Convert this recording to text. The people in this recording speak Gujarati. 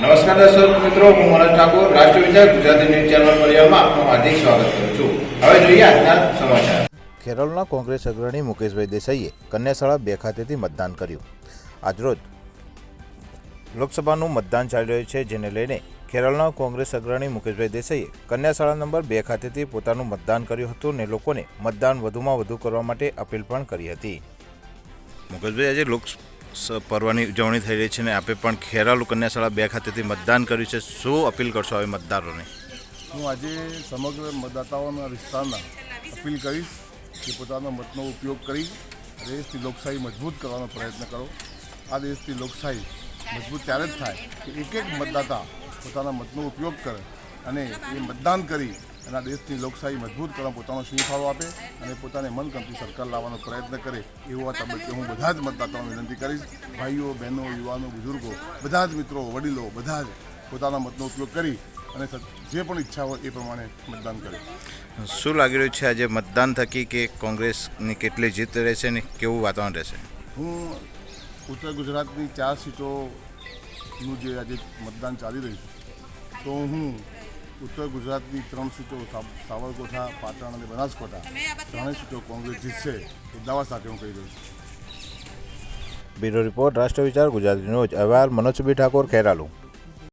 દર્શક મિત્રો હું મનોજ ઠાકોર રાષ્ટ્રીય વિચાર ગુજરાતી ન્યૂઝ ચેનલ પરિવારમાં આપનું હાર્દિક સ્વાગત કરું છું. હવે જોઈએ આજના સમાચાર. કેરળના કોંગ્રેસ અગ્રણી મુકેશભાઈ દેસાઈએ કન્યાશાળા બે ખાતેથી મતદાન કર્યું. આજરોજ લોકસભાનું મતદાન ચાલી રહ્યું છે જેને લઈને કેરળના કોંગ્રેસ અગ્રણી મુકેશભાઈ દેસાઈએ કન્યાશાળા નંબર બે ખાતેથી પોતાનું મતદાન કર્યું હતું ને લોકોને મતદાન વધુમાં વધુ કરવા માટે અપીલ પણ કરી હતી. મુકેશભાઈ આજે લોક પર્વની ઉજવણી થઈ રહી છે ને આપે પણ ખેરાલુ કન્યાશાળા બે ખાતેથી મતદાન કર્યું છે. શું અપીલ કરશો હવે મતદારોને? હું આજે સમગ્ર મતદાતાઓના વિસ્તારના અપીલ કરીશ કે પોતાના મતનો ઉપયોગ કરી દેશની લોકશાહી મજબૂત કરવાનો પ્રયત્ન કરો. આ દેશની લોકશાહી મજબૂત ત્યારે જ થાય કે એક એક મતદાતા પોતાના મતનો ઉપયોગ કરે અને એ મતદાન કરી અને આ દેશની લોકશાહી મજબૂત કરવા પોતાનો શ્રીફાળો આપે અને પોતાને મનગમતી સરકાર લાવવાનો પ્રયત્ન કરે એવો આ તબક્કે હું બધા જ મતદાતાઓને વિનંતી કરીશ. ભાઈઓ બહેનો યુવાનો બુઝુર્ગો બધા જ મિત્રો વડીલો બધા જ પોતાના મતનો ઉપયોગ કરી અને જે પણ ઈચ્છા હોય એ પ્રમાણે મતદાન કરે. શું લાગી રહ્યું છે આજે મતદાન થકી કે કોંગ્રેસની કેટલી જીત રહેશે ને કેવું વાતાવરણ રહેશે? હું ઉત્તર ગુજરાતની ચાર સીટોનું જે આજે મતદાન ચાલી રહ્યું છે તો હું ઉત્તર ગુજરાતની ત્રણ સીટો સાવરકોઠા, પાટણ અને બનાસકાંઠા. ત્રણેય સીટો કોંગ્રેસ જીતશે એ દાવા સાથે હું કહી રહ્યો છું. બ્યુરો રિપોર્ટ રાષ્ટ્ર વિચાર ગુજરાતી ન્યૂઝ. અહેવાલ મનોજ ઠાકોર, ખેરાલુ.